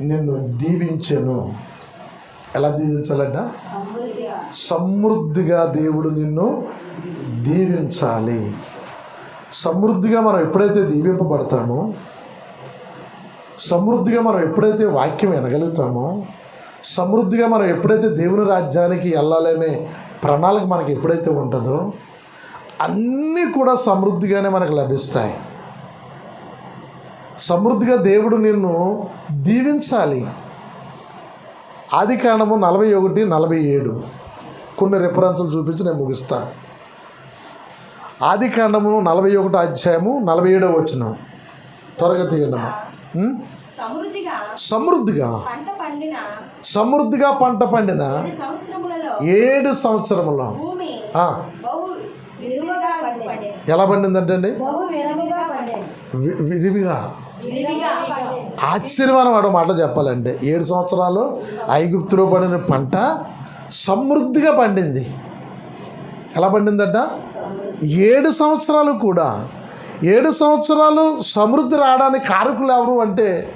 నిన్ను దీవించెను. ఎలా దీవించాలంట? సమృద్ధిగా సమృద్ధిగా దేవుడు నిన్ను దీవించాలి. సమృద్ధిగా మనం ఎప్పుడైతే దీవింపబడతామో సమృద్ధిగా మనం ఎప్పుడైతే వాక్యం వినగలుగుతామో సమృద్ధిగా మనం ఎప్పుడైతే దేవుని రాజ్యానికి వెళ్ళాలనే ప్రణాళిక మనకి ఎప్పుడైతే ఉంటుందో అన్నీ కూడా సమృద్ధిగానే మనకు లభిస్తాయి. సమృద్ధిగా దేవుడు నిన్ను దీవించాలి. ఆది కాండము నలభై ఒకటి నలభై ఏడు. కొన్ని రెఫరెన్సులు చూపించి నేను ముగిస్తాను ఆది కాండము నలభై ఒకటో అధ్యాయము నలభై ఏడో వచ్చిన త్వరగా తీయండమ్మా ఉం? సమృద్ధిగా సమృద్ధిగా. పంట పండిన ఏడు సంవత్సరములో భూమి ఆ, బహు విరివిగా పండింది ఎలా పండిందంటే అండి విరివిగా ఆశ్చర్యమైన వాడు మాట చెప్పాలంటే ఏడు సంవత్సరాలు ఐగుప్తులో పండిన పంట సమృద్ధిగా పండింది. ఎలా పండిందట? ఏడు సంవత్సరాలు కూడా. ఏడు సంవత్సరాలు సమృద్ధి రావడానికి కారకులు ఎవరు అంటే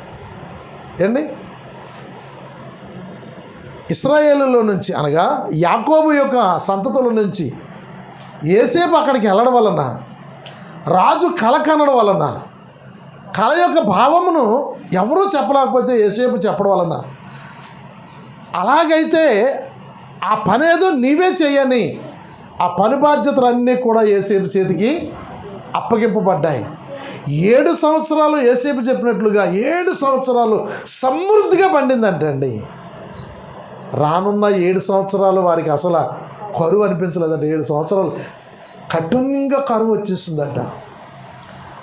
ఏండి ఇస్రాయేలులో నుంచి అనగా యాకోబు యొక్క సంతతుల నుంచి ఏసేపు అక్కడికి వెళ్ళడం వలన రాజు కళ కనడం వలన కళ యొక్క భావమును ఎవరూ చెప్పలేకపోతే ఏసేపు చెప్పడం వలన. అలాగైతే ఆ పని ఏదో నీవే చేయని ఆ పని బాధ్యతలన్నీ కూడా ఏసేపు చేతికి అప్పగింపబడ్డాయి. ఏడు సంవత్సరాలు ఏసేపు చెప్పినట్లుగా ఏడు సంవత్సరాలు సమృద్ధిగా పండిందంటండి. రానున్న ఏడు సంవత్సరాలు వారికి అసలు కరువు అనిపించలేదంట. ఏడు సంవత్సరాలు కఠినంగా కరువు వచ్చేస్తుందంట.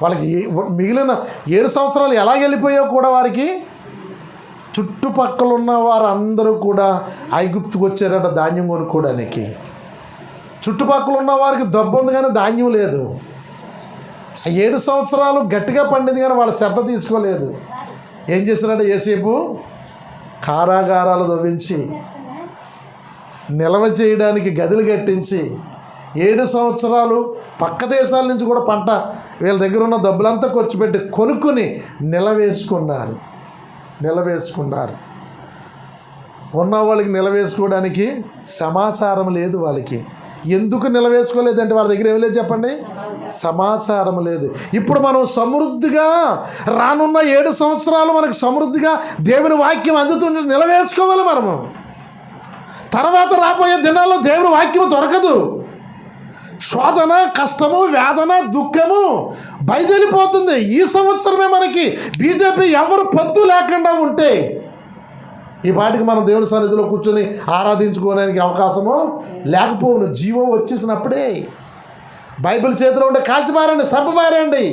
వాళ్ళకి మిగిలిన ఏడు సంవత్సరాలు ఎలా వెళ్ళిపోయావు కూడా వారికి? చుట్టుపక్కల ఉన్న వారందరూ కూడా ఐగుప్తుకు వచ్చారట ధాన్యం కొనుక్కోవడానికి. చుట్టుపక్కల ఉన్న వారికి దెబ్బ ఉంది కానీ ధాన్యం లేదు. ఏడు సంవత్సరాలు గట్టిగా పండింది కానీ వాళ్ళ శ్రద్ధ తీసుకోలేదు. ఏం చేశారంటే ఏసేపు కారాగారాలు దవ్వించి నిల్వ చేయడానికి గదులు కట్టించి ఏడు సంవత్సరాలు పక్క దేశాల నుంచి కూడా పంట వీళ్ళ దగ్గర ఉన్న డబ్బులంతా ఖర్చు పెట్టి కొనుక్కుని నిలవేసుకున్నారు. నిలవేసుకున్నారు. ఉన్న వాళ్ళకి నిలవేసుకోవడానికి సమాచారం లేదు వాళ్ళకి. ఎందుకు నిలవేసుకోలేదంటే వాళ్ళ దగ్గర ఏమి లేదు చెప్పండి? సమాచారం లేదు. ఇప్పుడు మనం సమృద్ధిగా రానున్న ఏడు సంవత్సరాలు మనకు సమృద్ధిగా దేవుని వాక్యం అందుతుంటే నిలవేసుకోవాలి మనము. తర్వాత రాబోయే దినాల్లో దేవుని వాక్యం దొరకదు. శోధన కష్టము వేదన దుఃఖము బయలుపోతుంది ఈ సంవత్సరమే మనకి బీజేపీ ఎవరు పొద్దు లేకుండా ఉంటే ఈ పాటికి మనం దేవుని సన్నిధిలో కూర్చొని ఆరాధించుకోవడానికి అవకాశము లేకపోవును. జీవం వచ్చేసినప్పుడే బైబిల్ చేతిలో ఉండే కాల్చిపారండి సంపమారండి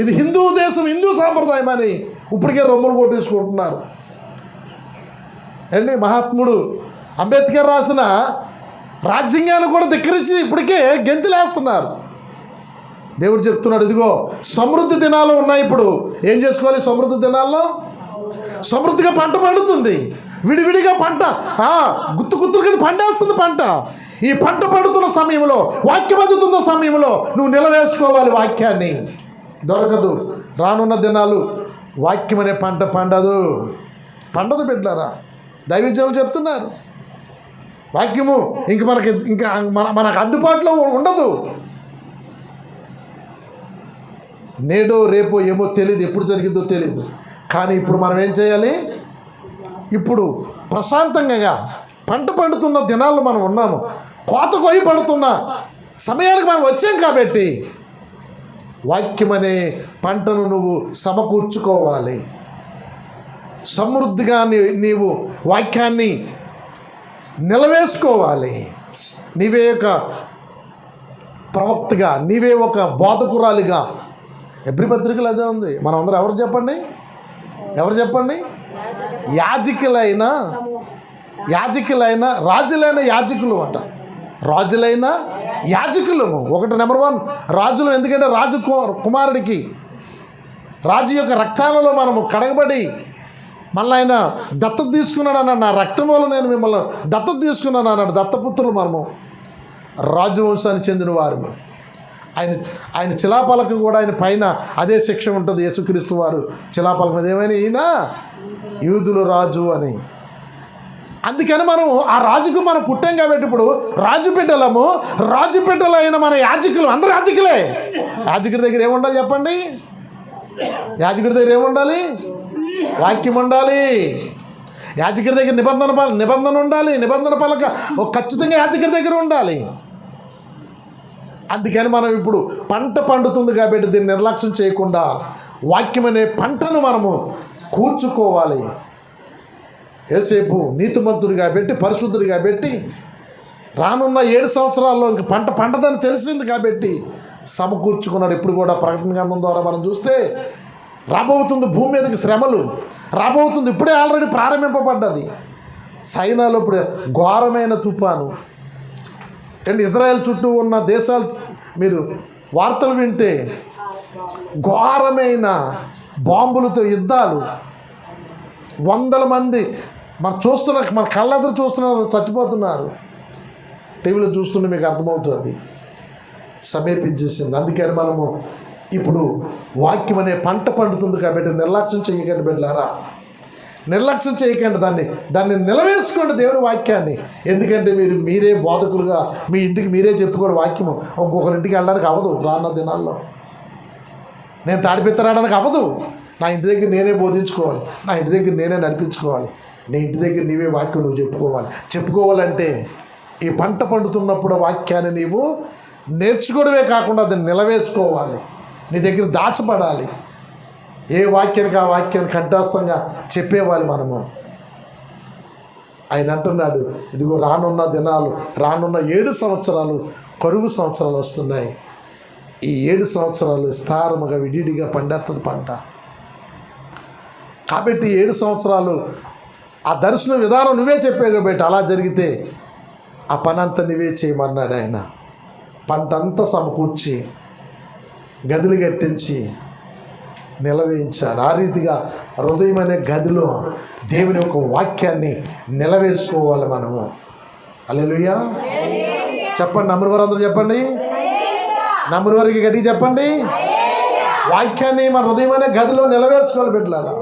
ఇది హిందూ దేశం హిందూ సాంప్రదాయం అని ఇప్పటికే రొమ్ములు కొట్టేసుకుంటున్నారు. అండి మహాత్ముడు అంబేద్కర్ రాసిన రాజ్యాంగాన్ని కూడా ధిక్కరించి ఇప్పటికే గెంతులేస్తున్నారు. దేవుడు చెప్తున్నాడు ఇదిగో సమృద్ధి దినాలు ఉన్నాయి ఇప్పుడు. ఏం చేసుకోవాలి సమృద్ధి దినాల్లో? సమృద్ధిగా పంట పండుతుంది. విడివిడిగా పంట గుత్తు గుత్తుల కింద పండేస్తుంది పంట. ఈ పంట పడుతున్న సమయంలో వాక్యం అందుతున్న సమయంలో నువ్వు నిలవేసుకోవాలి వాక్యాన్ని. దొరకదు. రానున్న దినాలు వాక్యం అనే పంట పండదు. పండదు బిడ్డారా దైవజనులు చెప్తున్నారు. వాక్యము ఇంక మనకి ఇంకా మన మనకు అందుబాటులో ఉండదు. నేడో రేపో ఏమో తెలియదు ఎప్పుడు జరిగిందో తెలియదు కానీ ఇప్పుడు మనం ఏం చేయాలి? ఇప్పుడు ప్రశాంతంగా పంట పండుతున్న దినాల్లో మనం ఉన్నాము. కోత కొయ్యి పడుతున్న సమయానికి మనం వచ్చాం కాబట్టి వాక్యం అనే పంటను నువ్వు సమకూర్చుకోవాలి. సమృద్ధిగా నీ- నీవు వాక్యాన్ని నిలవేసుకోవాలి. నీవే ఒక ప్రవక్తగా నీవే ఒక బోధకురాలిగా. ఎబ్రి పత్రికలు అదే ఉంది. మనం అందరూ ఎవరు చెప్పండి? ఎవరు చెప్పండి? యాజకులైన యాజకులైన రాజులైన యాజకులు అంట. రాజులైన యాజకులము ఒకటి నెంబర్ వన్ రాజులు ఎందుకంటే రాజు కుమారుడికి రాజు యొక్క రక్తాలలో మనము కడగబడి మళ్ళీ ఆయన దత్తత తీసుకున్నాడు అన్నాడు నా రక్తం వల్ల నేను మిమ్మల్ని దత్తత తీసుకున్నాను అన్నాడు. దత్తపుత్రులు మనము రాజవంశానికి చెందిన వారు. ఆయన ఆయన చిలాపలకు కూడా ఆయన పైన అదే శిక్ష ఉంటుంది. యేసుక్రీస్తు వారు శిలాపలకం మీద ఏమైనా ఈయన? యూదులు రాజు అని. అందుకని మనం ఆ రాజుకు మనం పుట్టాం కాబట్టి ఇప్పుడు రాజు బిడ్డలము రాజు బిడ్డలు అయిన మన యాజకులు అందరు యాజకులే. యాజకుడి దగ్గర ఏముండాలి చెప్పండి? యాజకుడి దగ్గర ఏముండాలి? వాక్యం ఉండాలి. యాజకుడి దగ్గర నిబంధన పల నిబంధన ఉండాలి. నిబంధన పలక ఒక ఖచ్చితంగా యాజకుడి దగ్గర ఉండాలి. అందుకని మనం ఇప్పుడు పంట పండుతుంది కాబట్టి దీన్ని నిర్లక్ష్యం చేయకుండా వాక్యం అనే పంటను మనము కూర్చుకోవాలి. ఏసేపు నీతిమంతుడిగా పెట్టి పరిశుద్ధుడిగా పెట్టి రానున్న ఏడు సంవత్సరాల్లో ఇంక పంట పంటదని తెలిసింది కాబట్టి సమకూర్చుకున్నాడు. ఇప్పుడు కూడా ప్రకటన గ్రంథం ద్వారా మనం చూస్తే రాబోతుంది భూమి మీదకి శ్రమలు. రాబోతుంది ఇప్పుడే ఆల్రెడీ ప్రారంభింపబడ్డది. సైనాలో ఇప్పుడు ఘోరమైన తుఫాను. అండ్ ఇజ్రాయెల్ చుట్టూ ఉన్న దేశాలు మీరు వార్తలు వింటే ఘోరమైన బాంబులతో యుద్ధాలు. వందల మంది మనం చూస్తున్న మన కళ్ళెదురు చూస్తున్నారు చచ్చిపోతున్నారు. టీవీలో చూస్తుంటే మీకు అర్థమవుతుంది. సమీపించేసింది. అందుకని మనము ఇప్పుడు వాక్యం అనే పంట పండుతుంది కాబట్టి నిర్లక్ష్యం చేయకండి బిడ్డలారా. నిర్లక్ష్యం చేయకండి దాన్ని. దాన్ని నిలవేసుకోండి దేవుని వాక్యాన్ని. ఎందుకంటే మీరు మీరే బోధకులుగా మీ ఇంటికి మీరే చెప్పుకోరు వాక్యము. ఇంకొకరి ఇంటికి వెళ్ళడానికి అవ్వదు. రానున్న దినాల్లో. నేను తాడిపిత్తరాడానికి అవ్వదు. నా ఇంటి దగ్గర నేనే బోధించుకోవాలి. నా ఇంటి దగ్గర నేనే నడిపించుకోవాలి. నీ ఇంటి దగ్గర నీవే వాక్యం నువ్వు చెప్పుకోవాలి. చెప్పుకోవాలంటే ఈ పంట పండుతున్నప్పుడు వాక్యాన్ని నీవు నేర్చుకోవడమే కాకుండా దాన్ని నిలవేసుకోవాలి. నీ దగ్గర దాచబడాలి. ఏ వాక్యానికి ఆ వాక్యాన్ని కంఠాస్తంగా చెప్పేవాలి మనము? ఆయన అంటున్నాడు ఇదిగో రానున్న దినాలు రానున్న ఏడు సంవత్సరాలు కరువు సంవత్సరాలు వస్తున్నాయి. ఈ ఏడు సంవత్సరాలు విస్తారముగా విడిడిగా పండేస్తుంది పంట. కాబట్టి ఏడు సంవత్సరాలు ఆ దర్శన విధానం నువ్వే చెప్పావు కాబట్టి అలా జరిగితే ఆ పని నువ్వే చేయమన్నాడు ఆయన. పంట అంతా సమకూర్చి గదులు కట్టించి నిలవేయించాడు. ఆ రీతిగా హృదయం అనే గదిలో దేవుని యొక్క వాక్యాన్ని నిలవేసుకోవాలి మనము. అల్లెలుయ్యా చెప్పండి నమ్మని వారు అందరూ చెప్పండి. నమ్మని వారికి గట్టి చెప్పండి. వాక్యాన్ని మన హృదయం అనే గదిలో నిలవేసుకోవాలి బిడ్డలారా.